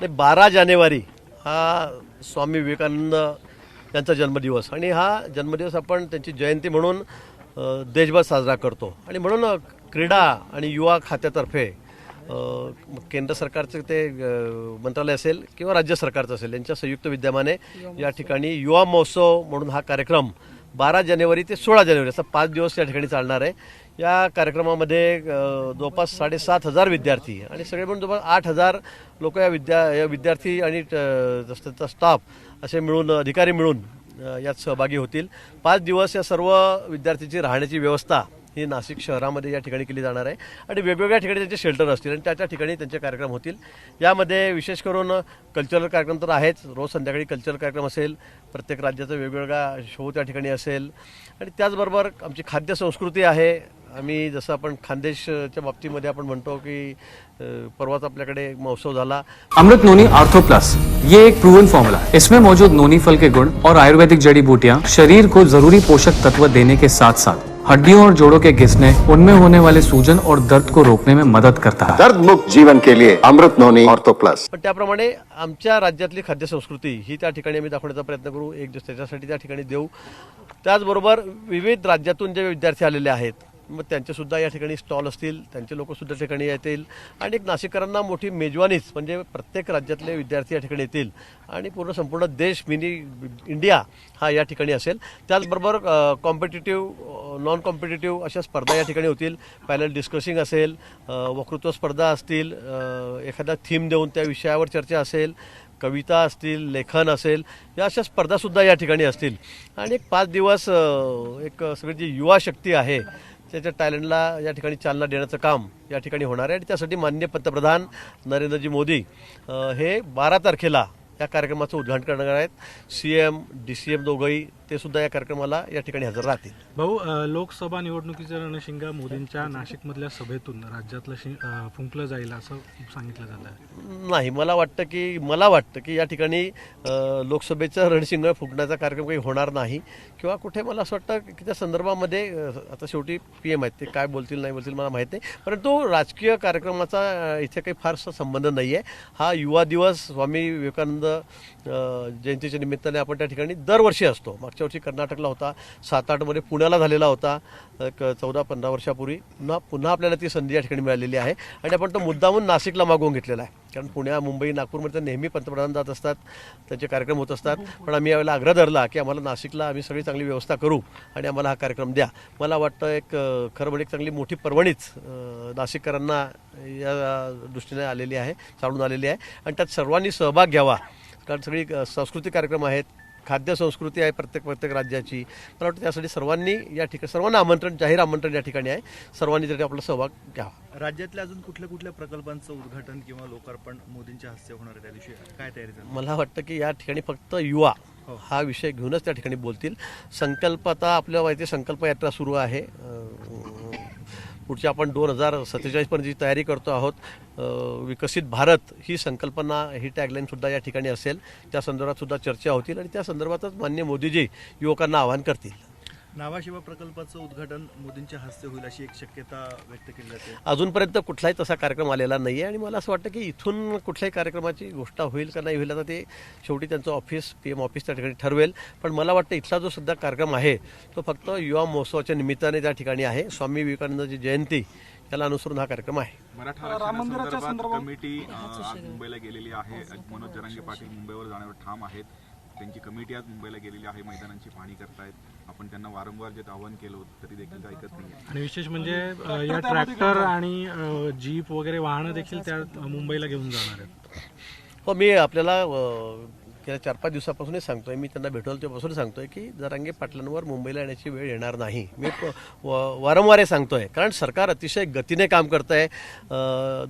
नाही बारा जानेवारी हा स्वामी विवेकानंद यांचा जन्मदिवस. आणि हा जन्मदिवस आपण त्यांची जयंती म्हणून देशभर साजरा करतो. आणि म्हणून क्रीडा आणि युवा खात्यातर्फे केंद्र सरकारचं ते मंत्रालय असेल किंवा राज्य सरकारचं असेल यांच्या संयुक्त विद्यमाने या ठिकाणी युवा महोत्सव म्हणून हा कार्यक्रम बारा जानेवारी ते सोळा जानेवारी असा पाच दिवस या ठिकाणी चालणार आहे. या कार्यक्रमामध्ये जवळपास साडेसात हजार विद्यार्थी आणि सगळे पण जवळपास आठ हजार लोक या विद्या या विद्यार्थी आणि अ, स्टाफ असे मिळून अधिकारी मिळून यात सहभागी होतील. पाच दिवस या सर्व विद्यार्थ्यांची राहण्याची व्यवस्था ही नाशिक शहरामध्ये या ठिकाणी केली जाणार आहे. आणि वेगवेगळ्या ठिकाणी त्यांचे शेल्टर असतील आणि त्या त्या ठिकाणी त्यांचे कार्यक्रम होतील. यामध्ये विशेष करून कल्चरल कार्यक्रम तर आहेच. रोज संध्याकाळी कल्चरल कार्यक्रम असेल. प्रत्येक राज्याचा वेगवेगळा शो त्या ठिकाणी असेल. आणि त्याचबरोबर आमची खाद्य संस्कृती आहे. आम्ही जसं आपण खानदेशच्या बाबतीमध्ये आपण म्हणतो की परवाच आपल्याकडे महोत्सव झाला. अमृत नोनी आर्थो प्लस ये एक प्रूवन फॉर्मूला इसमें मौजूद नोनी फल के गुण और आयुर्वेदिक जड़ी बूटियाँ शरीर को जरूरी पोषक तत्व देने के साथ साथ हड्डियों और जोड़ों के घिसने उनमें होने वाले सूजन और दर्द को रोकने में मदद करता है। दर्द मुक्त जीवन के लिए अमृत नोनी ऑर्थो प्लस पण त्याप्रमाणे आमच्या राज्यातली खाद्य संस्कृती ही त्या ठिकाणी आम्ही दाखवण्याचा प्रयत्न करू. एक दिवस त्याच्यासाठी त्या ठिकाणी देऊ. त्याचबरोबर विविध राज्यातून जे विद्यार्थी आलेले आहेत मग त्यांचेसुद्धा या ठिकाणी स्टॉल असतील त्यांचे लोकसुद्धा ठिकाणी येतील. आणि एक नाशिककरांना मोठी मेजवानीच म्हणजे प्रत्येक राज्यातले विद्यार्थी या ठिकाणी येतील. आणि पूर्ण संपूर्ण देश मिनी इंडिया हा या ठिकाणी असेल. त्याचबरोबर कॉम्पिटेटिव्ह नॉन कॉम्पिटेटिव्ह अशा स्पर्धा या ठिकाणी होतील. पॅनल डिस्कसिंग असेल वक्तृत्व स्पर्धा असतील एखादा थीम देऊन त्या विषयावर चर्चा असेल कविता असतील लेखन असेल या अशा स्पर्धासुद्धा या ठिकाणी असतील. आणि एक पाच दिवस एक सगळी जी युवा शक्ती आहे त्याच्या टॅलेंटला या ठिकाणी चालना देण्याचं काम या ठिकाणी होणार आहे. आणि त्यासाठी माननीय पंतप्रधान नरेंद्रजी मोदी हे बारा तारखेला या कार्यक्रमाचं उद्घाटन करणार आहेत. C M D C M दोघंही ते सुद्धा या कार्यक्रमाला या ठिकाणी हजर राहतील. भाऊ लोकसभा निवडणुकीचं रणशिंगा मोदींच्या नाशिकमधल्या सभेतून राज्यातलं फुंकलं जाईल असं सांगितलं जात आहे. नाही मला वाटतं की मला वाटतं की या ठिकाणी लोकसभेचं रणशिंग फुटण्याचा कार्यक्रम काही होणार नाही. किंवा कुठे मला असं वाटतं की त्या संदर्भामध्ये आता शेवटी पी एम आहेत ते काय बोलतील नाही बोलतील मला माहीत नाही. परंतु राजकीय कार्यक्रमाचा इथे काही फारसा संबंध नाही आहे हा युवा दिवस स्वामी विवेकानंद जयंतीच्या निमित्ताने आपण त्या ठिकाणी दरवर्षी असतो. मागच्या वर्षी कर्नाटकला होता. सात आठमध्ये पुण्याला झालेला होता. एक चौदा पंधरा वर्षापूर्वी. पुन्हा पुन्हा आपल्याला ती संधी या ठिकाणी मिळालेली आहे. आणि आपण तो मुद्दामून नाशिकला मागवून घेतलेला आहे. कारण पुण्या मुंबई नागपूरमध्ये तर नेहमी पंतप्रधान जात असतात. त्यांचे कार्यक्रम होत असतात. पण आम्ही यावेळेला आग्रह धरला की आम्हाला नाशिकला आम्ही सगळी चांगली व्यवस्था करू आणि आम्हाला हा कार्यक्रम द्या. मला वाटतं एक खरं म्हणजे एक चांगली मोठी पर्वणीच नाशिककरांना या दृष्टीने आलेली आहे चालून आलेली आहे. आणि त्यात सर्वांनी सहभाग घ्यावा. कारण सगळी सांस्कृतिक कार्यक्रम आहेत खाद्य संस्कृती आहे प्रत्येक प्रत्येक राज्याची. मला वाटतं त्यासाठी सर्वांनी या ठिकाणी सर्वांना आमंत्रण जाहीर आमंत्रण या ठिकाणी आहे. सर्वांनी त्यासाठी आपला सहभाग घ्यावा. राज्यातल्या अजून कुठल्या कुठल्या प्रकल्पांचं उद्घाटन किंवा लोकार्पण मोदींच्या हस्ते होणार आहे? त्या दिवशी काय तयारी मला वाटतं की या ठिकाणी फक्त युवा हा. विषय घेऊनच त्या ठिकाणी बोलतील. संकल्प आता आपल्याला माहिती संकल्प यात्रा सुरू आहे. पुढच्या आपण दोन हजार सत्तेचाळीसपर्यंत जी तयारी करतो आहोत. विकसित भारत ही संकल्पना ही टॅगलाईन सुद्धा या ठिकाणी असेल. त्या संदर्भात सुद्धा चर्चा होतील आणि त्या संदर्भातच मान्य मोदीजी युवकांना आवाहन करतील. नावाशिवा प्रकल्पाचं उद्घाटन मोदींच्या हस्ते होईल अशी एक शक्यता व्यक्त केली जाते. अजूनपर्यंत कुठलाही तसा कार्यक्रम आलेला नाही आहे आणि मला असं वाटतं की इथून कुठल्याही कार्यक्रमाची गोष्ट होईल का नाही होईल आता ते शेवटी त्यांचं ऑफिस पी एम ऑफिस त्या ठिकाणी ठरवेल. पण मला वाटतं इथला जो सध्या कार्यक्रम आहे तो फक्त युवा महोत्सवाच्या निमित्ताने त्या ठिकाणी आहे. स्वामी विवेकानंदची जयंती याला अनुसरून हा कार्यक्रम आहे. मराठा कमिटी मुंबईला गेलेली आहे. मनोज जरांगे पाटील मुंबईवर जाण्यावर ठाम आहेत. त्यांची कमिटी आज मुंबईला गेलेली आहे मैदानांची पाहणी करतायत. आपण त्यांना वारंवार जे आवाहन केलं होतं तरी देखील ते ऐकत नाही आणि विशेष म्हणजे या ट्रॅक्टर आणि जीप वगैरे वाहनं देखील त्या मुंबईला घेऊन जाणार आहेत. हो मी आपल्याला गेल्या चार पाच दिवसापासूनच सांगतोय. मी त्यांना भेटवलं तेव्हापासून सांगतोय की जरांगे पाटलांवर मुंबईला येण्याची वेळ येणार नाही मी व- वारंवार हे सांगतोय. कारण सरकार अतिशय गतीने काम करत आहे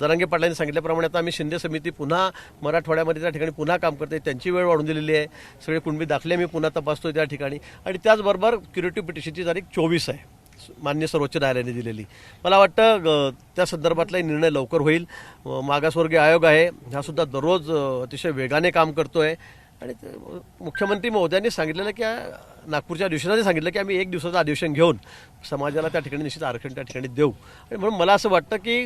जरांगे पाटलांनी सांगितल्याप्रमाणे आता आम्ही शिंदे समिती पुन्हा मराठवाड्यामध्ये त्या ठिकाणी पुन्हा काम करते त्यांची वेळ वाढून दिलेली आहे. सगळे कुणबी दाखले मी पुन्हा तपासतोय त्या ठिकाणी. आणि त्याचबरोबर क्युरेटिव्ह पिटिशनची तारीख चोवीस आहे. मान्य सर्वोच्च न्यायालयाने दिलेली. मला वाटतं त्या संदर्भातलाही निर्णय लवकर होईल. मागासवर्गीय आयोग आहे. हा सुद्धा दररोज अतिशय वेगाने काम करतो आहे आणि ते, मुख्यमंत्री महोदयांनी सांगितलेलं की नागपूरच्या अधिवेशनाने सांगितलं की आम्ही एक दिवसाचं अधिवेशन घेऊन समाजाला त्या ठिकाणी निश्चित आरक्षण त्या ठिकाणी देऊ. आणि म्हणून मला असं वाटतं की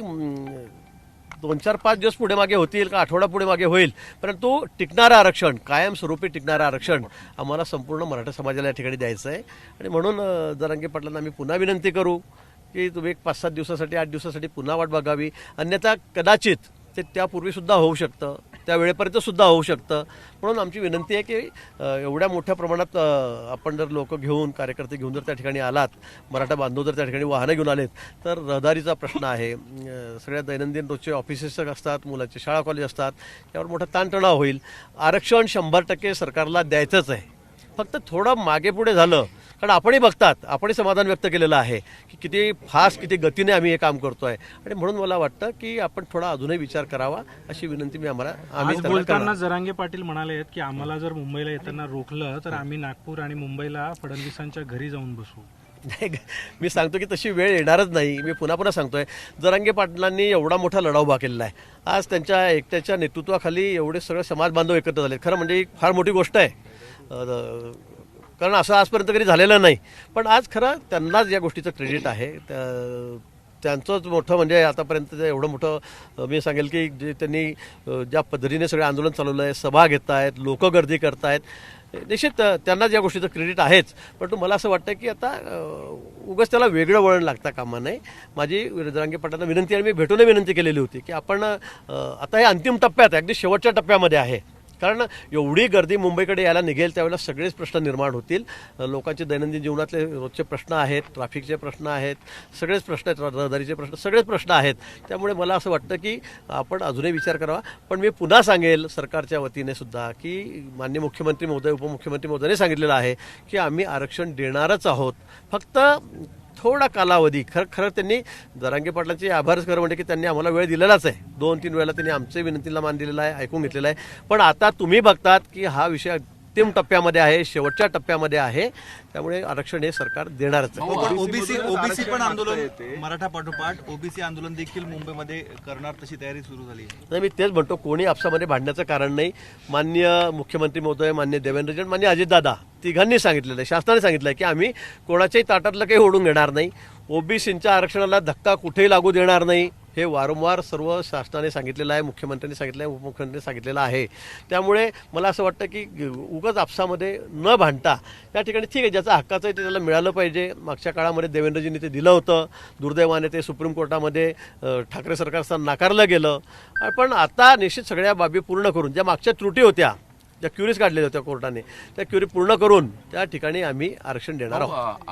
दोन चार पाच दिवस पुढे मागे होतील का आठवडा पुढे मागे होईल परंतु टिकणारं आरक्षण कायमस्वरूपी टिकणारं आरक्षण आम्हाला संपूर्ण मराठा समाजाला या ठिकाणी द्यायचं आहे आणि म्हणून अ, जरांगे पाटलांना आम्ही पुन्हा विनंती करू की तुम्ही एक पाच सात दिवसासाठी आठ दिवसासाठी पुन्हा वाट बघावी. अन्यथा कदाचित ते त्यापूर्वी सुद्धा होऊ शकतं त्या वेळेपर्यंत सुद्धा होऊ शकतं. म्हणून आमची विनंती आहे की एवढ्या मोठ्या प्रमाणात आपण जर लोक घेऊन कार्यकर्ते घेऊन जर त्या ठिकाणी आलात मराठा बांधव जर त्या ठिकाणी वाहनं घेऊन आलेत तर रहदारीचा प्रश्न आहे. सगळ्या दैनंदिन रोजचे ऑफिसेस असतात मुलाचे शाळा कॉलेज असतात यावर मोठा ताणतणाव होईल. आरक्षण शंभर टक्के सरकारला द्यायचंच आहे. फक्त थोडं मागे पुढे झालं कारण आपणही बघतात आपणही समाधान व्यक्त केलेलं आहे की किती फास्ट किती गतीने आम्ही हे काम करतोय. आणि म्हणून मला वाटतं की आपण थोडा अजूनही विचार करावा अशी विनंती मी आम्हाला आम्ही बोलताना. जरांगे पाटील म्हणाले आहेत की आम्हाला जर मुंबईला येताना रोखलं तर आम्ही नागपूर आणि मुंबईला फडणवीसांच्या घरी जाऊन बसू. नाही मी सांगतो की तशी वेळ येणारच नाही. मी पुन्हा पुन्हा सांगतोय जरांगे पाटलांनी एवढा मोठा लढा उभा केलेला आहे. आज त्यांच्या एकट्याच्या नेतृत्वाखाली एवढे सगळे समाज बांधव एकत्र झाले खरं म्हणजे फार मोठी गोष्ट आहे. कारण असं आजपर्यंत कधी झालेलं नाही. पण आज खरं त्यांनाच या गोष्टीचं क्रेडिट आहे. त्या- त्यांचंच मोठं म्हणजे आतापर्यंत एवढं मोठं मी सांगेल की जे त्यांनी ज्या पद्धतीने सगळे आंदोलन चालवलं आहे सभा घेत आहेत लोक गर्दी करतायत निश्चित त्यांनाच या गोष्टीचं क्रेडिट आहेच. परंतु मला असं वाटतं की आता अं, उगाच त्याला वेगळं वळण लागता कामा नये. माझी जरांगे पाटलांना विनंती आणि मी भेटूनही विनंती केलेली होती की आपण आता हे अंतिम टप्प्यात आहे, अगदी शेवटच्या टप्प्यामध्ये आहे. कारण एवढी गर्दी मुंबईकडे यायला निघेल त्यावेळेला सगळेच प्रश्न निर्माण होतील. लोकांचे दैनंदिन जीवनातले रोजचे प्रश्न आहेत ट्रॅफिकचे प्रश्न आहेत सगळेच प्रश्न आहेत रहदारीचे प्रश्न सगळेच प्रश्न आहेत. त्यामुळे मला असं वाटतं की आपण अजूनही विचार करावा. पण मी पुन्हा सांगेल सरकारच्या वतीने सुद्धा की मान्य मुख्यमंत्री महोदय उपमुख्यमंत्री महोदयाने सांगितलेलं आहे की आम्ही आरक्षण देणारच आहोत. फक्त थोडा कालावधी. खरं खरं त्यांनी जरांगे पाटलांचे आभारच खरं म्हणजे की त्यांनी आम्हाला वेळ दिलेलाच आहे. दोन तीन वेळेला त्यांनी आमच्या विनंतीला मान दिलेला आहे ऐकून घेतलेला आहे. पण आता तुम्ही बघतात की हा विषय अंतिम टप्प्यामध्ये आहे शेवटच्या टप्प्यामध्ये आहे. त्यामुळे आरक्षण हे सरकार देणारच आहे. पण ओबीसी ओबीसी पण आंदोलन येते. मराठा पाठोपाठ. ओबीसी आंदोलन देखील मुंबईमध्ये करणार तशी तयारी सुरू झाली आहे. नाही मी तेच म्हणतो कोणी आपसामध्ये भांडण्याचं कारण नाही. मान्य मुख्यमंत्री महोदय मान्य देवेंद्रजन मान्य अजितदादा तिघांनी सांगितलेलं आहे शासनाने सांगितलं आहे की आम्ही कोणाच्याही ताटातलं काही ओढून घेणार नाही. ओबीसींच्या आरक्षणाला धक्का कुठेही लागू देणार नाही. हे वारंवार सर्व शासनाने सांगितलेलं आहे मुख्यमंत्र्यांनी सांगितलं आहे उपमुख्यमंत्र्यांनी सांगितलेलं आहे. त्यामुळे मला असं वाटतं की उगाच आपसामध्ये न भांडता या ठिकाणी ठीक आहे ज्याचा हक्काचं आहे ते त्याला मिळालं पाहिजे. मागच्या काळामध्ये देवेंद्रजींनी ते दिलं होतं. दुर्दैवाने ते सुप्रीम कोर्टामध्ये ठाकरे सरकार नाकारलं गेलं. पण आता निश्चित सगळ्या बाबी पूर्ण करून ज्या मागच्या त्रुटी होत्या ज्या क्युरीज काढलेल्या होत्या कोर्टाने त्या क्युरी पूर्ण करून त्या ठिकाणी आम्ही आरक्षण देणार आहोत.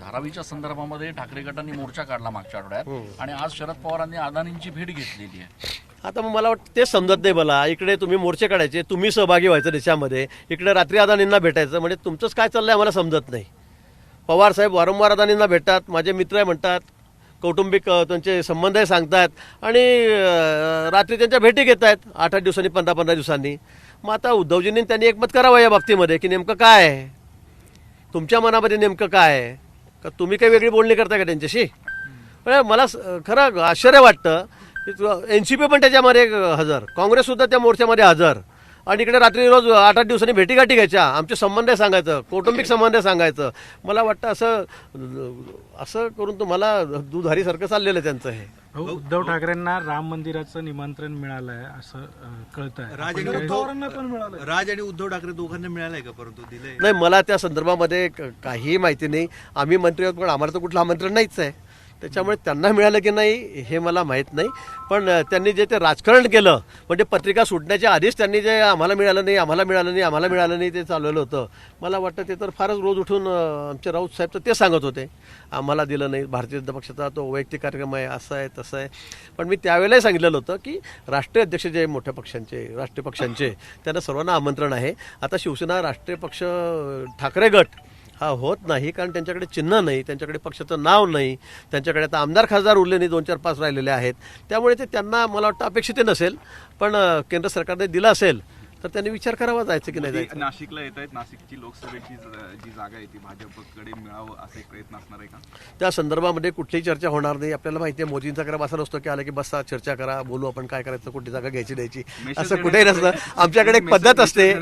धारावीच्या संदर्भामध्ये ठाकरे गटांनी मोर्चा काढला मागच्या आठवड्यात आणि आज शरद पवारांनी अदानींची भेट घेतलेली आहे. आता मग मला वाटतं तेच समजत नाही मला. इकडे तुम्ही मोर्चे काढायचे तुम्ही सहभागी व्हायचं त्याच्यामध्ये इकडे रात्री अदानींना भेटायचं म्हणजे तुमचंच काय चाललंय आम्हाला समजत नाही. पवार साहेब वारंवार अदानींना भेटतात माझे मित्र आहे म्हणतात कौटुंबिक त्यांचे संबंध आहे सांगतात आणि रात्री त्यांच्या भेटी घेत आहेत आठ आठ दिवसांनी पंधरा पंधरा दिवसांनी. मग आता उद्धवजींनी त्यांनी एकमत करावं या बाबतीमध्ये की नेमकं काय? आहे तुमच्या मनामध्ये नेमकं काय? आहे का तुम्ही काही वेगळी बोलणी करताय का त्यांच्याशी? मला स- खरं आश्चर्य वाटतं की एन सी पी पण त्याच्यामध्ये हजर काँग्रेससुद्धा त्या मोर्चामध्ये हजर. आणि इकडे रात्री रोज आठ आठ दिवसांनी भेटीगाठी घ्यायच्या आमचे संबंध सांगायचं कौटुंबिक संबंध सांगायचं. मला वाटतं असं असं करून तुम्हाला दुधारीसारखं चाललेलं आहे त्यांचं हे. उद्धव ठाकरेंना राम मंदिराचं निमंत्रण मिळालं आहे असं कळत आहे राज आणि उद्धव राज आणि उद्धव ठाकरे दोघांना मिळालंय का परंतु दिलंय? नाही मला त्या संदर्भामध्ये काहीही माहिती नाही. आम्ही मंत्री आहोत पण आम्हाला तर कुठलं आमंत्रण नाहीच आहे त्याच्यामुळे त्यांना मिळालं की नाही हे मला माहीत नाही. पण त्यांनी जे ते राजकारण केलं म्हणजे पत्रिका सुटण्याच्या आधीच त्यांनी जे आम्हाला मिळालं नाही आम्हाला मिळालं नाही आम्हाला मिळालं नाही ते चालवलं होतं. मला वाटतं ते तर फारच रोज उठून आमचे राऊत साहेब तर ते सांगत होते. आम्हाला दिलं नाही भारतीय जनता पक्षाचा तो वैयक्तिक कार्यक्रम आहे असं आहे तसं आहे. पण मी त्यावेळेलाही सांगितलेलं होतं की राष्ट्रीय अध्यक्ष जे मोठ्या पक्षांचे राष्ट्रीय पक्षांचे त्यांना सर्वांना आमंत्रण आहे. आता शिवसेना राष्ट्रीय पक्ष ठाकरे गट हा होत नाही कारण त्यांच्याकडे चिन्ह नाही त्यांच्याकडे पक्षाचं नाव नाही त्यांच्याकडे आता आमदार खासदार उरले नाही दोन चार पाच राहिलेले आहेत. त्यामुळे ते त्यांना मला वाटतं अपेक्षित नसेल पण केंद्र सरकारने दिलं असेल तर त्यांनी विचार करावा जायचं की नाही जायचं? नाशिकला येत आहेत नाशिकची लोकसभेची ज- जागा आहे ती भाजपकडे मिळावं असा प्रयत्न असणार आहे का? त्या संदर्भामध्ये कुठलीही चर्चा होणार नाही. आपल्याला माहिती आहे मोदींचा क्रम असा नसतो की आलं की बसा चर्चा करा बोलू आपण काय करायचं कुठली जागा घ्यायची द्यायची. असं कुठेही नसतं. आमच्याकडे एक पद्धत असते.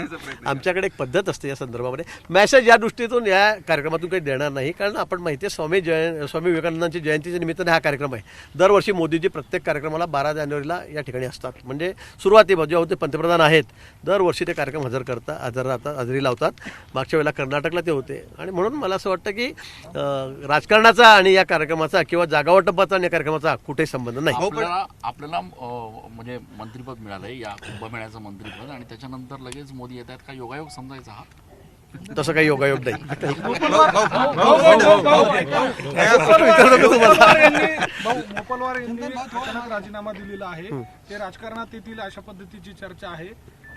आमच्याकडे एक पद्धत असते या संदर्भामध्ये. मॅसेज या दृष्टीतून या कार्यक्रमातून काही देणार नाही. कारण आपण माहिती आहे स्वामी जयं स्वामी विवेकानंदांची जयंतीच्या निमित्ताने हा कार्यक्रम आहे. दरवर्षी मोदीजी प्रत्येक कार्यक्रमाला बारा जानेवारीला या ठिकाणी असतात. म्हणजे सुरुवातीला जेव्हा ते पंतप्रधान आहेत दरवर्षी ते कार्यक्रम हजर करतात हजर राहतात हजेरी लावतात. मागच्या वेळेला कर्नाटकला ते होते. आणि म्हणून मला असं वाटतं की राजकारणाचा आणि या कार्यक्रमाचा किंवा जागावाटपाचा आणि या कार्यक्रमाचा कुठेही संबंध नाही. आपल्याला आपल्याला अं, म्हणजे मंत्रीपद मिळालंय या कुंभमेळ्याचं मंत्रीपद आणि त्याच्यानंतर लगेच मोदी येत आहेत. का योगायोग समजायचा हा? तसं काही योगायोग नाही. राजीनामा दिलेला आहे. ते राजकारणात येतील अशा पद्धतीची चर्चा आहे.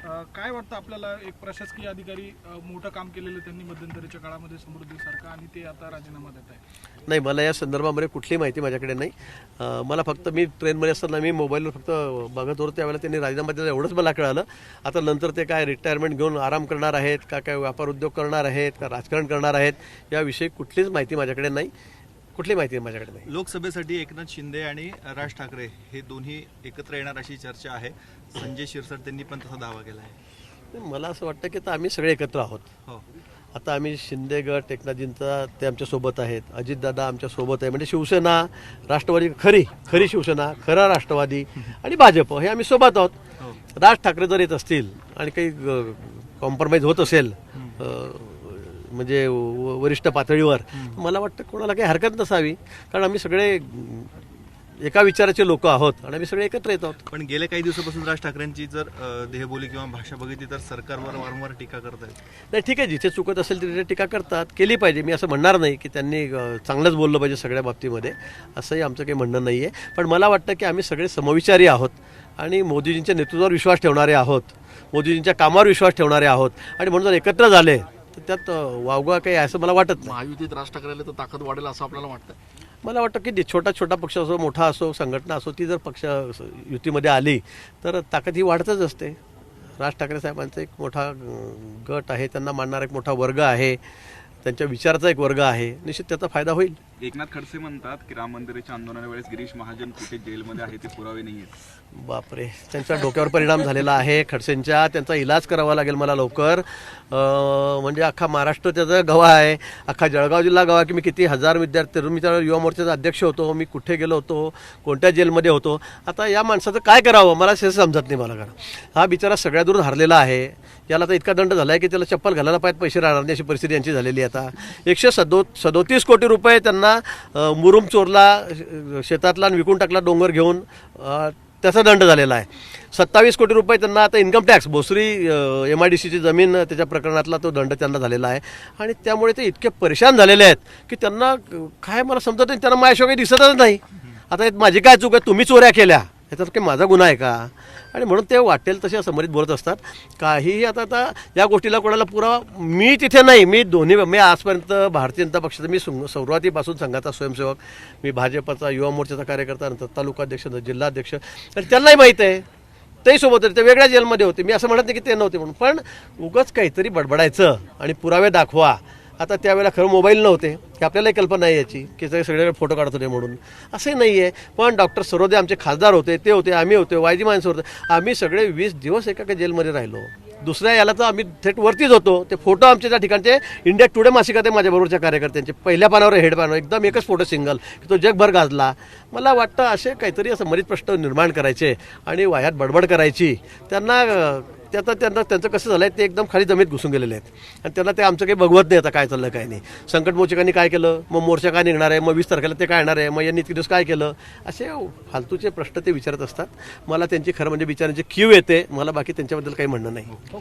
काय वाटतं आपल्याला? एक प्रशासकीय अधिकारी मोठं काम केलेलं त्यांनी मध्यंतरीच्या काळामध्ये समृद्धीसारखं आणि ते आता राजीनामा देत आहे. नाही मला या संदर्भामध्ये कुठलीही माहिती माझ्याकडे नाही. मला फक्त मी ट्रेनमध्ये असताना मी मोबाईलवर फक्त बघत होतो. त्यावेळेला त्यांनी राजीनामा दिला एवढंच मला कळालं. आता नंतर ते काय रिटायरमेंट घेऊन आराम करणार आहेत का काय व्यापार उद्योग करणार आहेत का राजकारण करणार आहेत याविषयी कुठलीच माहिती माझ्याकडे नाही. कुठली माहिती माझ्याकडे नाही? लोकसभेसाठी एकनाथ शिंदे आणि राज ठाकरे हे दोन्ही एकत्र येणार अशी चर्चा आहे. संजय शिरसाट त्यांनी पण तसा दावा केला आहे. मला असं वाटतं की आता आम्ही सगळे एकत्र आहोत. हो. आता आम्ही शिंदे गट एकनाथजींचा ते आमच्यासोबत आहेत अजितदादा आमच्यासोबत आहे म्हणजे शिवसेना राष्ट्रवादी खरी खरी शिवसेना खरा राष्ट्रवादी आणि भाजप हे आम्ही सोबत आहोत. राज ठाकरे जर येत असतील आणि काही कॉम्प्रोमाइज होत असेल म्हणजे व- वरिष्ठ पातळीवर. मला वाटतं कोणाला काही हरकत नसावी कारण आम्ही सगळे एका विचाराचे लोक आहोत आणि आम्ही सगळे एकत्र येत आहोत. पण गेल्या काही दिवसापासून राज ठाकरेंची जर देहबोली किंवा भाषा बघितली तर सरकारवर वारंवार टीका करतायत. नाही ठीक आहे जिथे चुकत असेल तिथे टीका करतात. केली पाहिजे. मी असं म्हणणार नाही की त्यांनी चांगलंच बोललं पाहिजे सगळ्या बाबतीमध्ये. असंही आमचं काही म्हणणं नाही आहे पण मला वाटतं की आम्ही सगळे समविचारी आहोत आणि मोदीजींच्या नेतृत्वावर विश्वास ठेवणारे आहोत. मोदीजींच्या कामावर विश्वास ठेवणारे आहोत. आणि म्हणून जर एकत्र झाले त्यात वावगा काही आहे असं मला वाटत नाही. महायुतीत राज ठाकरे आले तर ताकद वाढेल असं आपल्याला वाटतं मला वाटतं की जे छोटा छोटा पक्ष असो मोठा असो संघटना असो ती जर पक्ष युतीमध्ये आली तर ताकद ही वाढतच असते. राज ठाकरे साहेबांचा एक मोठा गट आहे त्यांना मानणारा एक मोठा वर्ग आहे त्यांच्या विचाराचा एक वर्ग आहे निश्चित त्याचा फायदा होईल. एकनाथ खडसे म्हणतात की राम मंदिराच्या आंदोलना वेळेस गिरीश महाजन कुठे जेलमध्ये आहे ते पुरावे नाही आहेत बापरे. त्यांच्या डोक्यावर परिणाम झालेला आहे. खडसेंच्या त्यांचा इलाज करावा लागेल मला लवकर. म्हणजे अख्खा महाराष्ट्र त्याचा गवा आहे अख्खा जळगाव जिल्हा गवा की मी किती हजार विद्यार्थी मी त्यावेळेला युवा मोर्चाचा अध्यक्ष होतो मी कुठे गेलो होतो कोणत्या जेलमध्ये होतो. आता या माणसाचं काय करावं? मला हे समजत नाही मला कारण हा बिचारा सगळ्या दूर हरलेला आहे. याला आता इतका दंड झाला आहे की त्याला चप्पल घालायला पाहिजे पैसे राहणार नाही अशी परिस्थिती यांची झालेली आहे आता. एकशे सदो सदोतीस कोटी रुपये त्यांना त्यांना मुरुम चोरला शेतातला आणि विकून टाकला डोंगर घेऊन त्याचा दंड झालेला आहे. सत्तावीस कोटी रुपये त्यांना आता income tax Bhosari M I D सीची जमीन त्याच्या प्रकरणातला तो दंड त्यांना झालेला आहे. आणि त्यामुळे ते इतके परेशान झालेले आहेत की त्यांना काय मला समजत नाही त्यांना माझ्याशिवाय काही दिसतच नाही. आता माझी काय चूक आहे? तुम्ही चोऱ्या केल्या. ह्याच्यात काही माझा गुन्हा आहे का? आणि म्हणून ते वाटेल तसे समोरित बोलत असतात. काहीही आता आता या गोष्टीला कोणाला पुरावा मी तिथे नाही. मी दोन्ही मी आजपर्यंत भारतीय जनता पक्षाचा मी सुरुवातीपासून संघाचा स्वयंसेवक मी भाजपचा युवा मोर्चाचा कार्यकर्ता नंतर तालुकाध्यक्ष नंतर जिल्हाध्यक्ष. तर त्यांनाही माहीत आहे. तेही सोबत होते ते वेगळ्या जेलमध्ये होते. मी असं म्हणत नाही की ते नव्हते म्हणून. पण उगाच काहीतरी बडबडायचं आणि पुरावे दाखवा. आता त्यावेळेला खरं मोबाईल नव्हते. की आपल्यालाही कल्पना आहे याची की ते सगळे फोटो काढत होते म्हणून. असंही नाही आहे पण डॉक्टर सरोदे आमचे खासदार होते ते होते आम्ही होते वायजी माणसं होते. आम्ही सगळे वीस दिवस एका जेलमध्ये राहिलो. दुसऱ्या याला तर आम्ही थेट वरतीच होतो. ते फोटो आमचे त्या ठिकाणचे इंडिया टुडे मासिकात आहे माझ्याबरोबरच्या कार्यकर्त्यांचे. पहिल्या पानावर हेड पानावर. एकदम एकच फोटो सिंगल की तो जगभर गाजला. मला वाटतं असे काहीतरी असं मरीत प्रश्न निर्माण करायचे आणि वाह्यात बडबड करायची. त्यांना ते आता त्यांना त्यांचं कसं झालं आहे ते एकदम खाली जमीत घुसून गेलेले आहेत. आणि त्यांना ते आमचं काही बघवत नाही आता काय चाललं काय नाही. संकट मोचकांनी काय केलं? मग मोर्चा काय निघणार आहे? मग वीस तारखेला ते काय येणार आहे? मग यांनी इतके दिवस काय केलं? असे फालतूचे प्रश्न ते विचारत असतात. मला त्यांची खरं म्हणजे विचारांची क्यू येते. मला बाकी त्यांच्याबद्दल काही म्हणणं नाही.